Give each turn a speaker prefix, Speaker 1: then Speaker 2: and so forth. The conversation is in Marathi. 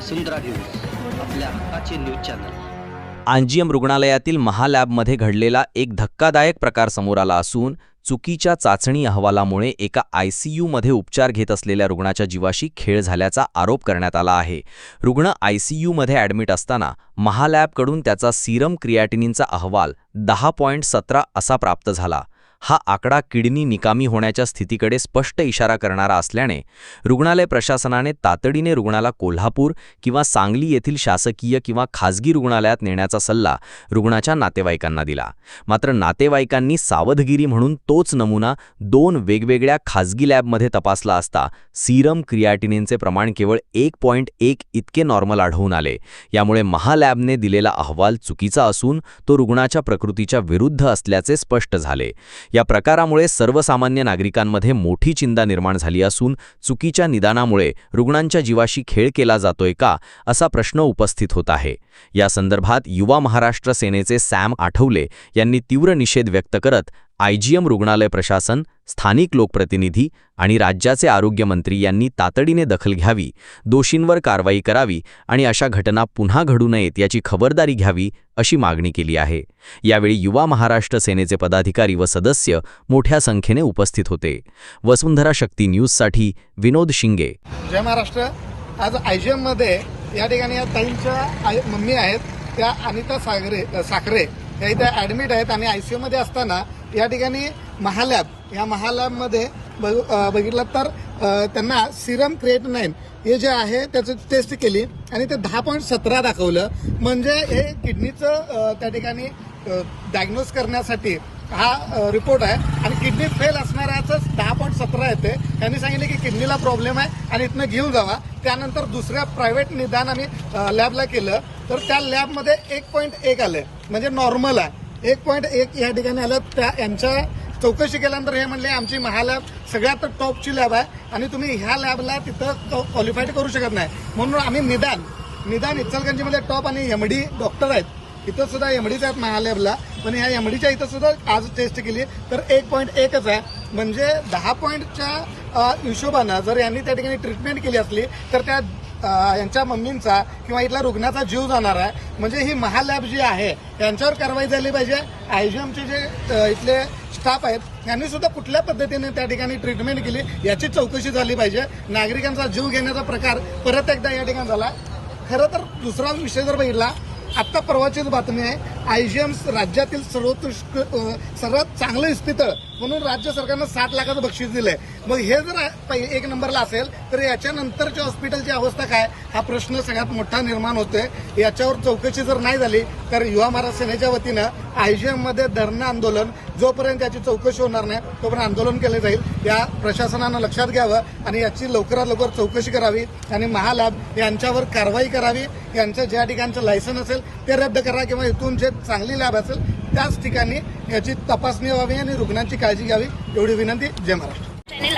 Speaker 1: वसुंधरा न्यूज आपल्या हक्काचे न्यूज चॅनल.
Speaker 2: आंजियम रुग्णालयातील महालॅबमध्ये घडलेला एक धक्कादायक प्रकार समोर आला असून चुकीच्या चाचणी अहवालामुळे एका आयसीयूमध्ये उपचार घेत असलेल्या रुग्णाच्या जीवाशी खेळ झाल्याचा आरोप करण्यात आला आहे. रुग्ण आयसीयूमध्ये ॲडमिट असताना महालॅबकडून त्याचा सीरम क्रिएटिनिनचा अहवाल दहा पॉईंट सतरा असा प्राप्त झाला. हा आकडा किडनी निकामी होण्याच्या स्थितीकडे स्पष्ट इशारा करणारा असल्याने रुग्णालय प्रशासनाने तातडीने रुग्णाला कोल्हापूर किंवा सांगली येथील शासकीय किंवा खाजगी रुग्णालयात नेण्याचा सल्ला रुग्णाच्या नातेवाईकांना दिला. मात्र नातेवाईकांनी सावधगिरी म्हणून तोच नमुना दोन वेगवेगळ्या खाजगी लॅबमध्ये तपासला असता सीरम क्रियाटिनिनचे प्रमाण केवळ एक पॉईंट एक इतके नॉर्मल आढळून आले. यामुळे महालॅबने दिलेला अहवाल चुकीचा असून तो रुग्णाच्या प्रकृतीच्या विरुद्ध असल्याचे स्पष्ट झाले. या प्रकारामुळे सर्वसामान्य नागरिकांमध्ये मोठी चिंता निर्माण झाली असून चुकीच्या निदानामुळे रुग्णांच्या जीवाशी खेळ केला जातोय का असा प्रश्न उपस्थित होत आहे. या संदर्भात युवा महाराष्ट्र सेनेचे सॅम आठवले यांनी तीव्र निषेध व्यक्त करत आयजीएम रुग्णालय प्रशासन स्थानिक लोकप्रतिनिधी आणि राज्याचे आरोग्यमंत्री यांनी तातडीने दखल घ्यावी दोषींवर कारवाई करावी आणि अशा घटना पुन्हा घडू नयेत याची खबरदारी घ्यावी अशी मागणी केली आहे. यावेळी युवा महाराष्ट्र सेनेचे पदाधिकारी व सदस्य मोठ्या संख्येने उपस्थित होते. वसुंधरा शक्ती न्यूजसाठी विनोद शिंगे.
Speaker 3: जय महाराष्ट्र. आज आय जी एममध्ये या ठिकाणी या ताईंच्या मम्मी आहेत. त्या अनिता सागरे साखरे या इथे ॲडमिट आहेत आणि आय सी यूमध्ये असताना या ठिकाणी महालॅब या महालॅबमध्ये बघ बघितलं तर त्यांना सिरम क्रिएट नाईन हे जे आहे त्याचं टेस्ट केली आणि ते दहा पॉईंट सतरा दाखवलं. म्हणजे हे किडनीचं त्या ठिकाणी डायग्नोज करण्यासाठी हा रिपोर्ट आहे. आणि किडनी फेल असणाऱ्याचंच दहा पॉईंट सतरा येते. त्यांनी सांगितले की किडनीला प्रॉब्लेम आहे आणि इथनं घेऊन जावा. त्यानंतर दुसऱ्या प्रायव्हेट निदान आम्ही लॅबला केलं. तर त्या लॅबमध्ये एक पॉईंट एक आलं म्हणजे नॉर्मल आहे. एक पॉईंट एक या ठिकाणी आलं. त्या यांच्या चौकशी केल्यानंतर हे म्हणले आमची महालॅब सगळ्यात टॉपची लॅब आहे आणि तुम्ही ह्या लॅबला तिथं क्वालिफाईड करू शकत नाही. म्हणून आम्ही निदान निदान इचलगंजीमध्ये टॉप आणि एमडी डॉक्टर आहेत. इथं सुद्धा एमडीच आहेत महालॅबला पण ह्या एमडीच्या इथं सुद्धा आज टेस्ट केली तर एक पॉईंट एकच आहे. म्हणजे दहा पॉईंटच्या हिशोबानं जर यांनी त्या ठिकाणी ट्रीटमेंट केली असली तर त्या यांच्या मम्मींचा किंवा इथल्या रुग्णाचा जीव जाणार आहे. म्हणजे ही महालॅब जी आहे यांच्यावर कारवाई झाली पाहिजे. आयजीएमचे जे इथले स्टाफ आहेत यांनी सुद्धा कुठल्या पद्धतीने त्या ठिकाणी ट्रीटमेंट केली याची चौकशी झाली पाहिजे. नागरिकांचा जीव घेण्याचा प्रकार परत एकदा या ठिकाणी झाला. खरं तर दुसरा विषय जर बघितला आत्ता परवाचीच बातमी आहे आयजीएम राज्यातील सर्वोत्कृष्ट सर्वात चांगलं इस्पितळ म्हणून राज्य सरकारनं साठ लाखाचं बक्षीस दिलं आहे मग हे जर एक नंबरला असेल तर याच्यानंतरच्या हॉस्पिटलची अवस्था काय? हा प्रश्न सगळ्यात मोठा निर्माण होतोय. याच्यावर चौकशी जर नाही झाली तर युवा महाराज सेनेच्या वतीनं आयजीएममध्ये धरणं आंदोलन जोपर्यंत याची चौकशी होणार नाही तोपर्यंत आंदोलन केलं जाईल. या प्रशासनानं लक्षात घ्यावं आणि याची लवकरात लवकर चौकशी करावी आणि महालाभ यांच्यावर कारवाई करावी. यांचं ज्या ठिकाणचं लायसन असेल ते रद्द करा किंवा इथून जे चांगली लॅब असेल त्याच ठिकाणी याची तपासणी व्हावी आणि रुग्णांची काळजी घ्यावी. एवढी विनंती. जय महाराष्ट्र.